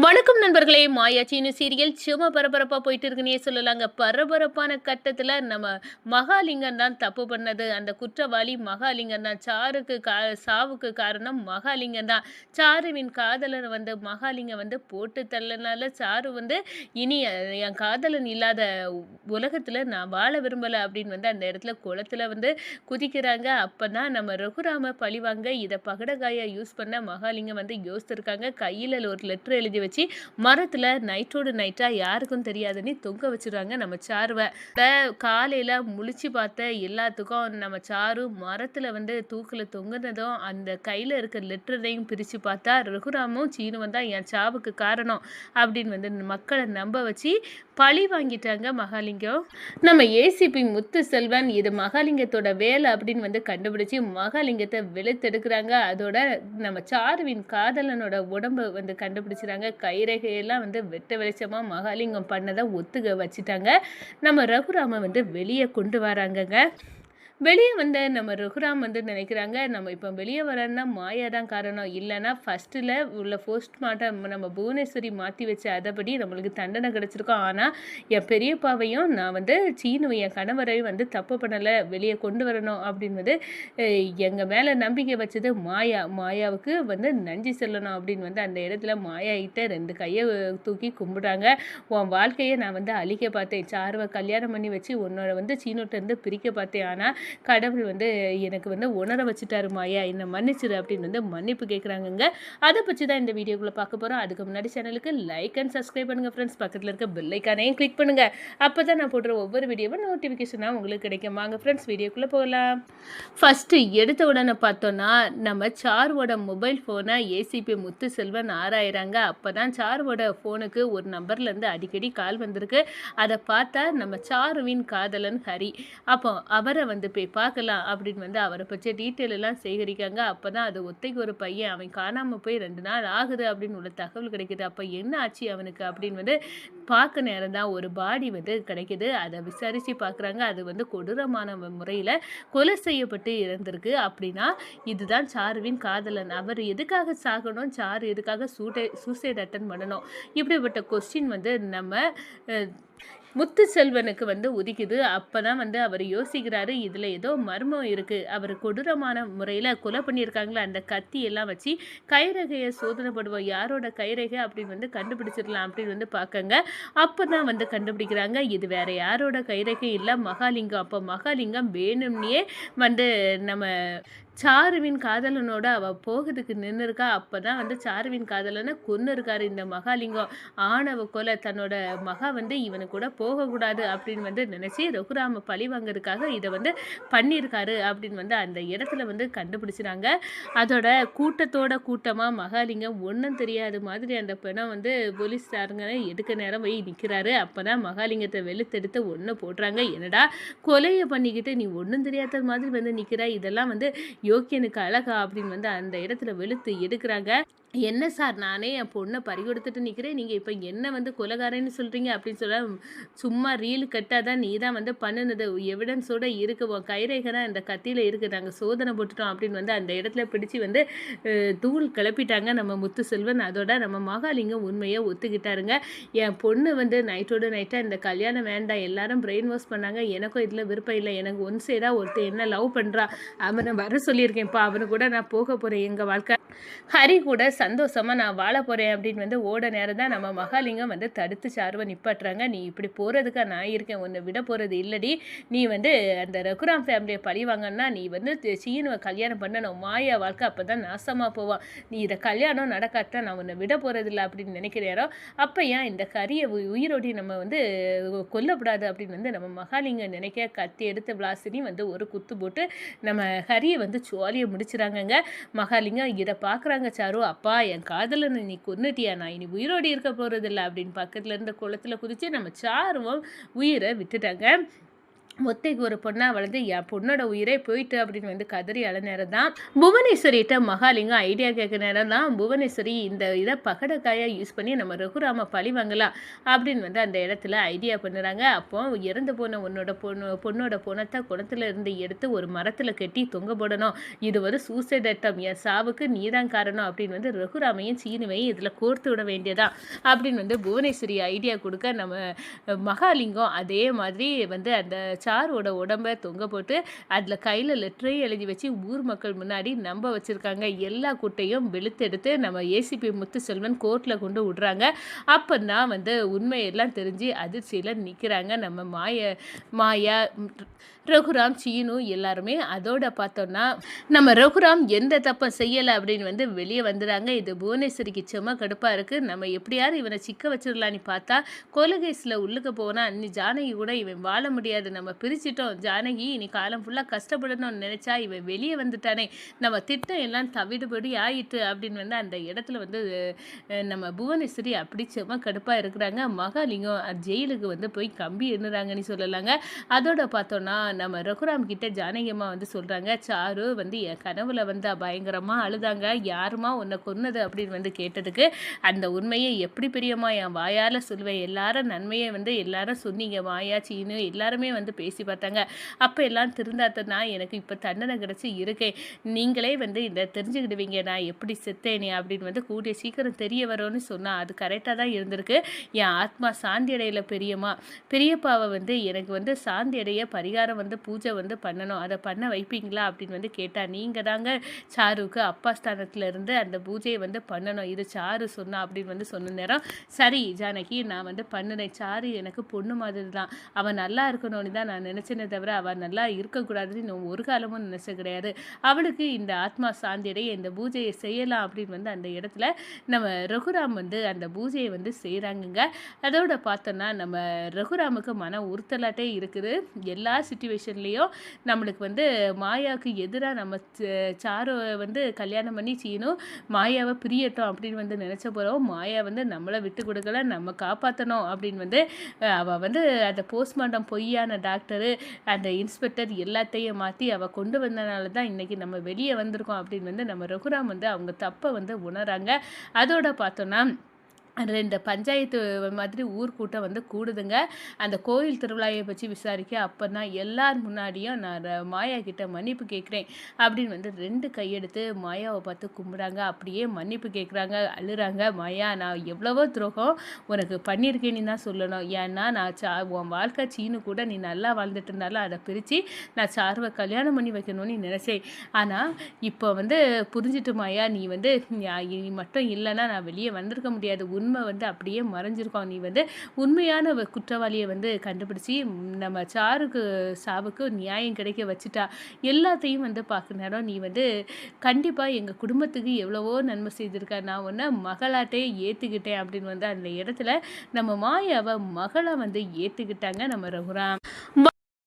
வணக்கம் நண்பர்களே. மாயாச்சின்னு சீரியல் சும்மா பரபரப்பாக போயிட்டு இருக்குன்னே சொல்லலாங்க. பரபரப்பான கட்டத்தில் நம்ம மகாலிங்கம் தான் தப்பு பண்ணது. அந்த குற்றவாளி மகாலிங்கம் தான். சாருக்கு கா சாவுக்கு காரணம் மகாலிங்கம் தான். சாருவின் காதலன் வந்து மகாலிங்கம் வந்து போட்டு தள்ளனால சாரு வந்து இனி என் காதலன் இல்லாத உலகத்தில் நான் வாழ விரும்பலை அப்படின்னு வந்து அந்த இடத்துல குளத்துல வந்து குதிக்கிறாங்க. அப்போ தான் நம்ம ரகுராம பழிவாங்க. இதை பகடகாயை யூஸ் பண்ண மகாலிங்கம் வந்து யோசிச்சிருக்காங்க. கையில் ஒரு லெட்டர் எழுதி வச்சு மரத்தில் நைட்டோடு நைட்டாக யாருக்கும் தெரியாதுன்னு தொங்க வச்சுருவாங்க நம்ம சாருவை. காலையில் முழிச்சு பார்த்த எல்லாத்துக்கும் நம்ம சாரு மரத்தில் வந்து தூக்கில் தொங்குனதும் அந்த கையில் இருக்க லெட்டரையும் பிரித்து பார்த்தா ரகுராமும் சீனுவும் தான் என் சாவுக்கு காரணம் அப்படின்னு வந்து மக்களை நம்ப வச்சு பழி வாங்கிட்டாங்க மகாலிங்கம். நம்ம ஏசிபி முத்து செல்வன் இது மகாலிங்கத்தோட வேலை அப்படின்னு வந்து கண்டுபிடிச்சு மகாலிங்கத்தை வெளுத்தெடுக்கிறாங்க. அதோட நம்ம சாருவின் காதலனோட உடம்பு வந்து கண்டுபிடிச்சிட்டாங்க கைரேகையெல்லாம் வந்து வெட்ட வெளிச்சமாக மகாலிங்கம் பண்ணதை ஒத்துக்க வச்சுட்டாங்க. நம்ம ரகுராம வந்து வெளியே கொண்டு வராங்கங்க. வெளியே வந்த நம்ம ரகுராம் வந்து நினைக்கிறாங்க நம்ம இப்போ வெளியே வரேன்னா மாயா தான் காரணம். இல்லைன்னா ஃபஸ்ட்டில் உள்ள போஸ்ட் மார்ட்டம் நம்ம புவனேஸ்வரி மாற்றி வச்ச அதைப்படி நம்மளுக்கு தண்டனை கிடச்சிருக்கோம். ஆனால் என் பெரியப்பாவையும் நான் வந்து சீனு என் கணவரையும் வந்து தப்பு பண்ணலை வெளியே கொண்டு வரணும் அப்படின்னு வந்து எங்கள் மேலே நம்பிக்கை வச்சது மாயா. மாயாவுக்கு வந்து நன்றி சொல்லணும் அப்படின்னு வந்து அந்த இடத்துல மாயா கிட்ட ரெண்டு கையை தூக்கி கும்பிடுறாங்க. உன் வாழ்க்கையை நான் வந்து அழிக்க பார்த்தேன். சார்வை கல்யாணம் பண்ணி வச்சு உன்னோட வந்து சீனோட்டேருந்து பிரிக்க பார்த்தேன். ஆனால் கடவுள் வந்து எனக்கு வந்து உணர வச்சுட்டாரு மாயா என்னை மன்னிச்சிரு அப்படின்னு வந்து மன்னிப்பு கேட்குறாங்கங்க அதை பற்றி தான் இந்த வீடியோக்குள்ளே பார்க்க போகிறோம் அதுக்கு முன்னாடி சேனலுக்கு லைக் அண்ட் சப்ஸ்கிரைப் பண்ணுங்கள் ஃப்ரெண்ட்ஸ் பக்கத்தில் இருக்க பெல்லைக்கானையும் கிளிக் பண்ணுங்கள் அப்போ தான் நான் போடுற ஒவ்வொரு வீடியோவும் நோட்டிஃபிகேஷனாக உங்களுக்கு கிடைக்கும். வாங்க ஃப்ரெண்ட்ஸ் வீடியோக்குள்ளே போகலாம். ஃபஸ்ட்டு எடுத்த உடனே பார்த்தோன்னா நம்ம சாருவோட மொபைல் ஃபோனை ஏசிபி முத்து செல்வன் ஆராயிறாங்க. அப்போ தான் சாருவோட ஃபோனுக்கு ஒரு நம்பர்லேருந்து அடிக்கடி கால் வந்திருக்கு. அதை பார்த்தா நம்ம சாருவின் காதலன் ஹரி. அப்போ அவரை வந்து போய் பார்க்கலாம் அப்படின்னு வந்து அவரை பற்றிய டீட்டெயில் எல்லாம் சேகரிக்காங்க. அப்போ தான் அது ஒத்தைக்கு ஒரு பையன் அவன் காணாமல் போய் ரெண்டு நாள் ஆகுது அப்படின்னு உள்ள தகவல் கிடைக்குது. அப்போ என்ன ஆச்சு அவனுக்கு அப்படின்னு வந்து பார்க்க நேரம் தான் ஒரு பாடி வந்து கிடைக்குது. அதை விசாரித்து பார்க்குறாங்க. அது வந்து கொடூரமான முறையில் கொலை செய்யப்பட்டு இறந்திருக்கு அப்படின்னா இதுதான் சாருவின் காதலன் அவர் எதுக்காக சாகணும்? சாரு எதுக்காக சூட்டை சூசைட் அட்டன் பண்ணணும்? இப்படிப்பட்ட கொஸ்டின் வந்து நம்ம முத்து செல்வனுக்கு வந்து உதிக்குது. அப்போ தான் வந்து அவர் யோசிக்கிறாரு இதில் ஏதோ மர்மம் இருக்குது அவர் கொடூரமான முறையில் கொலை பண்ணியிருக்காங்களே அந்த கத்தி எல்லாம் வச்சு கைரகையை சோதனைப்படுவோம் யாரோட கைரகை அப்படின்னு வந்து கண்டுபிடிச்சிடலாம் அப்படின்னு வந்து பார்க்கங்க. அப்போ தான் வந்து கண்டுபிடிக்கிறாங்க இது வேறு யாரோட கைரகை இல்லை மகாலிங்கம். அப்போ மகாலிங்கம் வேணும்னே வந்து நம்ம சாருவின் காதலனோட அவள் போகிறதுக்கு நின்று இருக்கா அப்போ தான் வந்து சாருவின் காதலனை கொன்று இருக்காரு இந்த மகாலிங்கம். ஆணவ கொலை தன்னோட மகா வந்து இவனு கூட போகக்கூடாது அப்படின்னு வந்து நினச்சி ரகுராம பழி வாங்கிறதுக்காக இதை வந்து பண்ணியிருக்காரு அப்படின்னு வந்து அந்த இடத்துல வந்து கண்டுபிடிச்சிறாங்க. அதோட கூட்டத்தோட கூட்டமாக மகாலிங்கம் ஒன்றும் தெரியாத மாதிரி அந்த பெணம் வந்து போலீஸ்காரங்க எடுக்க நேரம் போய் நிற்கிறாரு அப்போ தான் மகாலிங்கத்தை வெளுத்தெடுத்து ஒன்று போடுறாங்க. என்னடா கொலையை பண்ணிக்கிட்டு நீ ஒன்றும் தெரியாத மாதிரி வந்து நிற்கிற இதெல்லாம் வந்து யோக்கியனுக்கு அழகா அப்படின்னு வந்து அந்த இடத்துல வெளுத்து எடுக்கிறாங்க. என்ன சார் நானே என் பொண்ணை பறி கொடுத்துட்டு நிற்கிறேன் நீங்கள் இப்போ என்ன வந்து கொலகாரன்னு சொல்கிறீங்க அப்படின்னு சொல்ல சும்மா ரீல் கட்டாக தான் நீ தான் வந்து பண்ணினது. எவிடன்ஸோட இருக்கு. உன் கைரேகை தான் இந்த கத்தியில் இருக்குது நாங்கள் சோதனை போட்டுட்டோம் அப்படின்னு வந்து அந்த இடத்துல பிடிச்சி வந்து தூள் கிளப்பிட்டாங்க நம்ம முத்து செல்வன் அதோட நம்ம மகாலிங்கம் உண்மையை ஒத்துக்கிட்டாருங்க. என் பொண்ணு வந்து நைட்டோட நைட்டாக இந்த கல்யாணம் வேண்டாம். எல்லாரும் பிரெயின் வாஷ் பண்ணாங்க. எனக்கும் இதில் விருப்பம் இல்லை. எனக்கு ஒன் சைடாக ஒருத்தர் என்ன லவ் பண்ணுறா அவனை வர சொல்லியிருக்கேன் இப்போ அவனு கூட நான் போக போகிறேன் எங்கள் வாழ்க்கை. ஹரி கூட சந்தோஷமாக நான் வாழ போகிறேன் அப்படின்னு வந்து ஓட நேரம் தான் நம்ம மகாலிங்கம் வந்து தடுத்து சார்வை நிப்பாட்டுறாங்க. நீ இப்படி போகிறதுக்காக நான் இருக்கேன் உன்னை விட போகிறது இல்லடி. நீ வந்து அந்த ரகுராம் ஃபேமிலியை பழி வாங்கன்னா நீ வந்து சீனுவை கல்யாணம் பண்ணணும். மாயா வாழ்க்கை அப்போ தான் நாசமாக போவான். நீ இதை கல்யாணம் நடக்காட்டா நான் உன்னை விட போகிறதில்ல அப்படின்னு நினைக்கிறாரோ அப்போ ஏன் இந்த கரியை உ- உயிரோடி நம்ம வந்து கொல்லக்கூடாது அப்படின்னு வந்து நம்ம மகாலிங்கம் நினைக்க கத்தி எடுத்து விளாசினி வந்து ஒரு குத்து போட்டு நம்ம ஹரியை வந்து சோழியை முடிச்சுறாங்கங்க. மகாலிங்கம் இதை பார்க்குறாங்க சாரு. அப்பா என் காதலனை நீ கொன்னுட்டியா நான் இனி உயிரோடி இருக்க போகிறதில்ல அப்படின்னு பக்கத்தில் இருந்த குளத்துல குதித்து நம்ம சாருவும். உயிரை விட்டுட்டாங்க. ஒத்தைக்கு ஒரு பொண்ணாக வளர்ந்து என் பொண்ணோட உயிரே போயிட்டு அப்படின்னு வந்து கதறி அழ நேரம் தான். புவனேஸ்வரிகிட்ட மகாலிங்கம் ஐடியா கேட்க நேரம் தான். புவனேஸ்வரி இந்த இதை பகடக்காயாக யூஸ் பண்ணி நம்ம ரகுராம பழி வாங்கலாம் அப்படின்னு வந்து அந்த இடத்துல ஐடியா பண்ணுறாங்க. அப்போ இறந்து போன உன்னோட பொண்ணு பொண்ணோட பொணத்தை குளத்துல இருந்து எடுத்து ஒரு மரத்தில் கட்டி தொங்க போடணும். இது வந்து சூசைட் அட்டம் என் சாவுக்கு நீதான் காரணம் அப்படின்னு வந்து ரகுராமையும் சீனுவையும் இதில் கோர்த்து விட வேண்டியதான் அப்படின்னு வந்து புவனேஸ்வரி ஐடியா கொடுக்க நம்ம மகாலிங்கம் அதே மாதிரி வந்து அந்த சாரோட உடம்ப தொங்க போட்டு அதில் கையில் லெட்டரையும் எழுதி வச்சு ஊர் மக்கள் முன்னாடி நம்ப வச்சுருக்காங்க. எல்லா குட்டையும் வெளுத்தெடுத்து நம்ம ஏசிபி முத்துச்செல்வன் கோர்ட்டில் கொண்டு விடுறாங்க. அப்போ தான் வந்து உண்மையெல்லாம் தெரிஞ்சு அதிர்ச்சியில் நிற்கிறாங்க நம்ம மாய மாயா ரகுராம் சீனு எல்லாருமே அதோட பார்த்தோன்னா நம்ம ரகுராம் எந்த தப்பை செய்யலை அப்படின்னு வந்து வெளியே வந்துடுறாங்க இது புவனேஸ்வரிக்கு செம்ம கடுப்பாக இருக்குது நம்ம எப்படியாவது இவனை சிக்க வச்சிடலான்னு பார்த்தா கொலகேஸில் உள்ளுக்கு போனால் அன்னி ஜானகி கூட இவன் வாழ முடியாது. நம்ம பிரிச்சிட்டோம். ஜானகி இனி காலம் ஃபுல்லாக கஷ்டப்படணும்னு நினச்சா இவன் வெளியே வந்துட்டானே. நம்ம திட்டம் எல்லாம் தவிடுபடி ஆயிட்டு அப்படின்னு வந்து அந்த இடத்துல வந்து நம்ம புவனேஸ்வரி அப்படி செம்ம கடுப்பாக இருக்கிறாங்க. மகாலிங்கம் ஜெயிலுக்கு வந்து போய் கம்பி எண்ணுறாங்கன்னு சொல்லலாங்க. அதோட பார்த்தோன்னா நம்ம ரகுராம் கிட்ட ஜானகியம்மா வந்து சொல்கிறாங்க சாரு வந்து என் கனவுல வந்து பயங்கரமாக அழுதாங்க. யாருமா உன்னை கொன்னது? அப்படின்னு வந்து கேட்டதுக்கு அந்த உண்மையை எப்படி பெரியம்மா என் வாயால் சொல்லுவேன். எல்லாரும் நன்மையை வந்து எல்லாரும் சொன்னீங்க. வாயாச்சின்னு எல்லாருமே வந்து பேசி பார்த்தாங்க. அப்போ எல்லாம் திருந்தாத்தனா எனக்கு இப்போ தண்டனை கிடச்சி இருக்கேன் நீங்களே வந்து இந்த தெரிஞ்சுக்கிடுவீங்க. நான் எப்படி செத்தேனே? அப்படின்னு வந்து கூடிய சீக்கிரம் தெரிய வரும்னு சொன்னால் அது கரெக்டாக தான் இருந்திருக்கு. என் ஆத்மா சாந்தி அடையில பெரியம்மா. பெரியப்பாவை வந்து எனக்கு வந்து சாந்தி அடைய பரிகாரம் வந்து பூஜை வந்து பண்ணணும். அதை பண்ண வைப்பீங்களா? அப்படின்னு வந்து கேட்டால் நீங்கள் தாங்க சாருக்கு அப்பா ஸ்தானத்தில் இருந்து அந்த பூஜையை வந்து பண்ணணும். இது சாரு சொன்னா அப்படின்னு வந்து சொன்ன நேரம் சரி ஜானகி நான் வந்து பண்ணினேன். சாரு எனக்கு பொண்ணு மாதிரி தான் அவன் நல்லா இருக்கணும்னு தான் நான் நினச்சேனே தவிர அவள் நல்லா இருக்கக்கூடாதுன்னு நான் ஒரு காலமும் நினச்ச கிடையாது. அவளுக்கு இந்த ஆத்மா சாந்தியடைய இந்த பூஜையை செய்யலாம் அப்படின்னு வந்து அந்த இடத்துல நம்ம ரகுராம் வந்து அந்த பூஜையை வந்து செய்கிறாங்கங்க அதோட பார்த்தோன்னா நம்ம ரகுராமுக்கு மன உறுத்தலாட்டே இருக்குது. எல்லா சுச்சுவேஷன்லேயும் நம்மளுக்கு வந்து மாயாவுக்கு எதிராக நம்ம சாரு வந்து கல்யாணம் பண்ணி செய்யணும் மாயாவை பிரியட்டும் அப்படின்னு வந்து நினச்ச போகிறோம் மாயா வந்து நம்மளை விட்டு கொடுக்கல நம்ம காப்பாற்றணும் அப்படின்னு வந்து அவள் வந்து அந்த போஸ்ட்மார்ட்டம் பொய்யான டாக்டர் டாக்டரு அந்த இன்ஸ்பெக்டர் எல்லாத்தையும் மாற்றி அவள் கொண்டு வந்தனால தான் இன்றைக்கி நம்ம வெளியே வந்திருக்கோம் அப்படின்னு வந்து நம்ம ரகுராம் வந்து அவங்க தப்பை வந்து உணராங்க. அதோட பார்த்தோன்னா ரெண்டு பஞ்சாயத்து மாதிரி ஊர் கூட்டம் வந்து கூடுதுங்க. அந்த கோயில் திருவிழாவை பற்றி விசாரிக்க அப்போ தான் எல்லார் முன்னாடியும் நான் மாயா கிட்ட மன்னிப்பு கேட்குறேன் அப்படின்னு வந்து ரெண்டு கையெடுத்து மாயாவை பார்த்து கும்பிட்றாங்க. அப்படியே மன்னிப்பு கேட்குறாங்க அழுறாங்க. மாயா நான் எவ்வளவோ துரோகம் உனக்கு பண்ணியிருக்கேன்னு தான் சொல்லணும். ஏன்னா நான் சா உன் வாழ்க்கை சீனு கூட நீ நல்லா வாழ்ந்துட்டு இருந்தாலும் அதை பிரித்து நான் சார்வை கல்யாணம் பண்ணி வைக்கணும்னு நினச்சேன். ஆனால் இப்போ வந்து புரிஞ்சிட்டு மாயா நீ வந்து நீ மட்டும் இல்லைன்னா நான் வெளியே வந்திருக்க முடியாது. உண்மை வந்து அப்படியே மறைஞ்சிருக்கோம். நீ வந்து உண்மையான குற்றவாளியை வந்து கண்டுபிடிச்சி நம்ம சாருக்கு சாவுக்கு நியாயம் கிடைக்க வச்சுட்டா எல்லாத்தையும் வந்து பார்க்க நேரம் நீ வந்து கண்டிப்பாக எங்கள் குடும்பத்துக்கு எவ்வளவோ நன்மை செய்திருக்க. நான் ஒன்று மகளாட்டே ஏற்றுக்கிட்டேன் அப்படின்னு வந்து அந்த இடத்துல நம்ம மாயாவை மகளை வந்து ஏற்றுக்கிட்டாங்க நம்ம ரகுராம்.